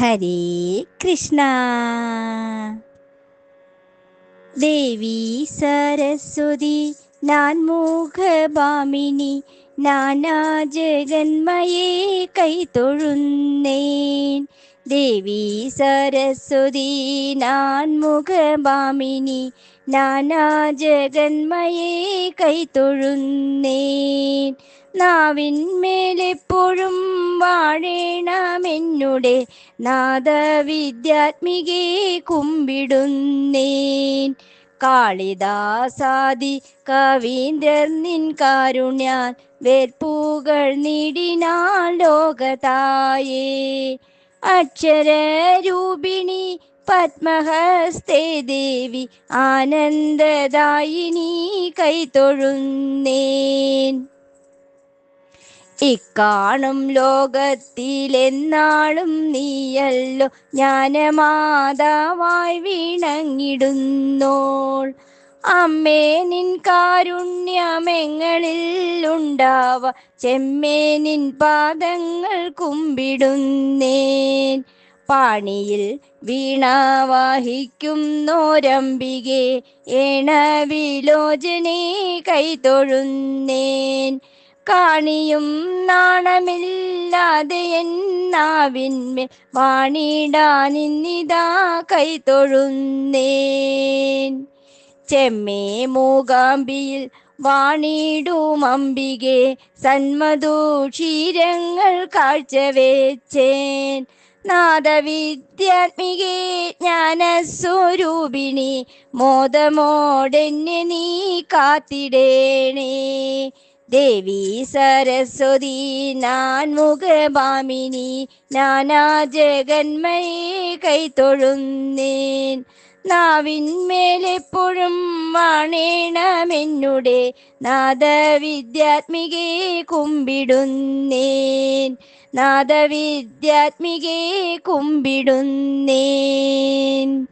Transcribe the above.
ഹരേ കൃഷ്ണ. ദേവി സരസ്വതി നാൻമുഖഭാമിനി നാനാ ജഗന്മയെ കൈതൊഴുന്നേൻ. ദേവി സരസ്വതി നാൻമുഖഭാമിനി നാനാ ജഗന്മയെ കൈതൊഴുന്നേൻ. നാവിന്മേലെപ്പോഴും വാഴേണമെന്നുടെ നാദവിദ്യാത്മികെ കുമ്പിടുന്നേൻ. കാളിദാസാദി കവീന്ദ്രർ നിൻ കാരുണ്യാൽ വേർപ്പൂകൾ നീടിനാൽ ലോകതായേ. അക്ഷരരൂപിണി പത്മഹസ്തേ ദേവി ആനന്ദദായിനി കൈതൊഴുന്നേൻ ഇക്കാണും ലോകത്തിലെന്നാളും നീയല്ലോ. ജ്ഞാനമാതാവായി വീണങ്ങിടുന്നോൾ. അമ്മേ നിൻ കാരുണ്യമെങ്ങളിൽ ഉണ്ടാവ. ചെമ്മേ നിൻ പാദങ്ങൾ കുമ്പിടുന്നേൻ. പാണിയിൽ വീണ വഹിക്കുന്നോരംബികെ ഏണവിലോചനെ കൈതൊഴുന്നേൻ. കാണിയും നാണമില്ലാതെ എന്നാവിന്മേൽ വാണിടാനിന്നിതാ കൈതൊഴുന്നേൻ ചെമ്മേ മൂകാംബിയിൽ വാണിടും അമ്പികെ സന്മതു ക്ഷീരങ്ങൾ കാഴ്ചവെച്ചേൻ. നാദവിദ്യാത്മികേ ജ്ഞാനസ്വരൂപിണി മോദമോടെന്നെ നീ കാത്തിടേണേ. ദേവി സരസ്വതി നാൻമുഖഭാമിനി നാനാ ജഗന്മയെ കൈത്തൊഴുന്നേൻ നാവിന്മേലെപ്പോഴും വാണേണമെന്നുടെ നാദവിദ്യാത്മികെ കുമ്പിടുന്നേൻ. നാദവിദ്യാത്മികെ കുമ്പിടുന്നേൻ.